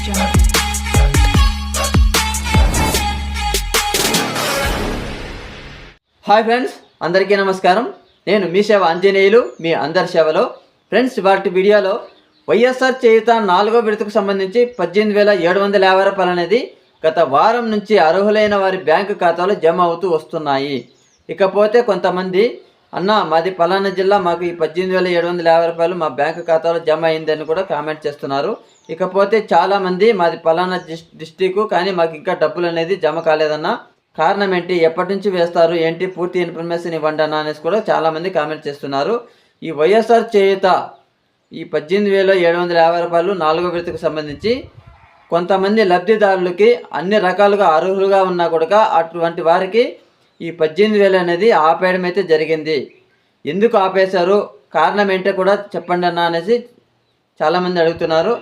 Hi friends అందరికీ నమస్కారం. నేను మీ సేవ ఆంజనేయులు మీ అందరి సేవలో. ఫ్రెండ్స్ వాటి వీడియోలో వైఎస్ఆర్ చేయుత నాలుగో విడతకు సంబంధించి పద్దెనిమిది వేల ఏడు వందల యాభై రూపాయలు అనేది గత వారం నుంచి అర్హులైన వారి బ్యాంకు ఖాతాలో జమ అవుతూ వస్తున్నాయి. ఇకపోతే కొంతమంది అన్న మాది పలానా జిల్లా మాకు ఈ పద్దెనిమిది వేల ఏడు వందల యాభై రూపాయలు మా బ్యాంకు ఖాతాలో జమ అయిందని కూడా కామెంట్ చేస్తున్నారు. ఇకపోతే చాలామంది మాది పలానా డిస్ డిస్టిక్ కానీ మాకు ఇంకా డబ్బులు అనేది జమ కాలేదన్న కారణం ఏంటి ఎప్పటి నుంచి వేస్తారు ఏంటి పూర్తి ఇన్ఫర్మేషన్ ఇవ్వండి అన్న అనేసి కూడా చాలామంది కామెంట్ చేస్తున్నారు. ఈ వైఎస్ఆర్ చేయుత ఈ పద్దెనిమిది వేల ఏడు వందల యాభై రూపాయలు నాలుగో విడతకు సంబంధించి కొంతమంది లబ్ధిదారులకి అన్ని రకాలుగా అర్హులుగా ఉన్నా కూడా అటువంటి వారికి ఈ పద్దెనిమిది వేలు అనేది ఆపేయడం అయితే జరిగింది. ఎందుకు ఆపేశారు? కారణం ఏంటో కూడా చెప్పండి అన్న అనేసి చాలామంది అడుగుతున్నారు.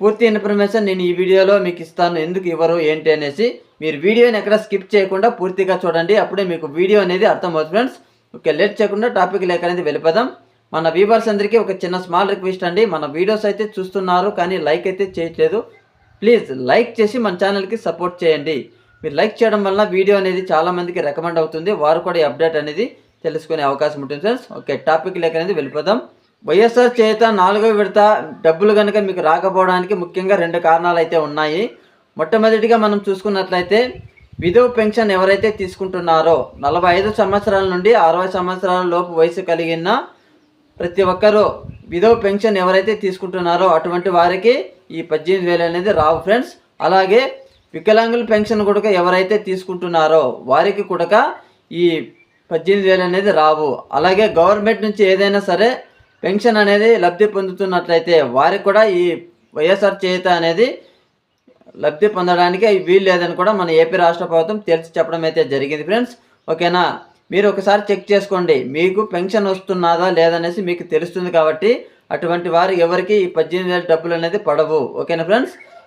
పూర్తి ఇన్ఫర్మేషన్ నేను ఈ వీడియోలో మీకు ఇస్తాను. ఎందుకు ఇవ్వరు? ఏంటి? అనేసి మీరు వీడియోని ఎక్కడ స్కిప్ చేయకుండా పూర్తిగా చూడండి. అప్పుడే మీకు వీడియో అనేది అర్థమవుతుంది ఫ్రెండ్స్. ఓకే లేట్ చేయకుండా టాపిక్ లేక అనేది వెళ్ళిపోదాం. మన వ్యూవర్స్ అందరికీ ఒక చిన్న స్మాల్ రిక్వెస్ట్ అండి. మన వీడియోస్ అయితే చూస్తున్నారు కానీ లైక్ అయితే చేయట్లేదు. ప్లీజ్ లైక్ చేసి మన ఛానల్కి సపోర్ట్ చేయండి. మీరు లైక్ చేయడం వల్ల వీడియో అనేది చాలామందికి రికమెండ్ అవుతుంది. వారు కూడా ఈ అప్డేట్ అనేది తెలుసుకునే అవకాశం ఉంటుంది ఫ్రెండ్స్. ఓకే టాపిక్ లేక అనేది వెళ్ళిపోదాం. వైఎస్ఆర్ చేత నాలుగో విడత డబ్బులు కనుక మీకు రాకపోవడానికి ముఖ్యంగా రెండు కారణాలు అయితే ఉన్నాయి. మొట్టమొదటిగా మనం చూసుకున్నట్లయితే విధవ పెన్షన్ ఎవరైతే తీసుకుంటున్నారో నలభై ఐదు సంవత్సరాల నుండి అరవై సంవత్సరాల లోపు వయసు కలిగిన ప్రతి ఒక్కరూ విధవ పెన్షన్ ఎవరైతే తీసుకుంటున్నారో అటువంటి వారికి ఈ పద్దెనిమిది వేలు అనేది రావు ఫ్రెండ్స్. అలాగే వికలాంగుల పెన్షన్ కూడా ఎవరైతే తీసుకుంటున్నారో వారికి కూడా ఈ పద్దెనిమిది వేలు అనేది రావు. అలాగే గవర్నమెంట్ నుంచి ఏదైనా సరే పెన్షన్ అనేది లబ్ధి పొందుతున్నట్లయితే వారికి కూడా ఈ వైఎస్ఆర్ చేత అనేది లబ్ధి పొందడానికి వీలు లేదని కూడా మన ఏపీ రాష్ట్ర ప్రభుత్వం తెలిసి చెప్పడం అయితే జరిగింది ఫ్రెండ్స్. ఓకేనా? మీరు ఒకసారి చెక్ చేసుకోండి. మీకు పెన్షన్ వస్తున్నదా లేదనేసి మీకు తెలుస్తుంది కాబట్టి అటువంటి వారు ఎవరికి ఈ పద్దెనిమిది వేల డబ్బులు అనేది పడవు. ఓకేనా ఫ్రెండ్స్?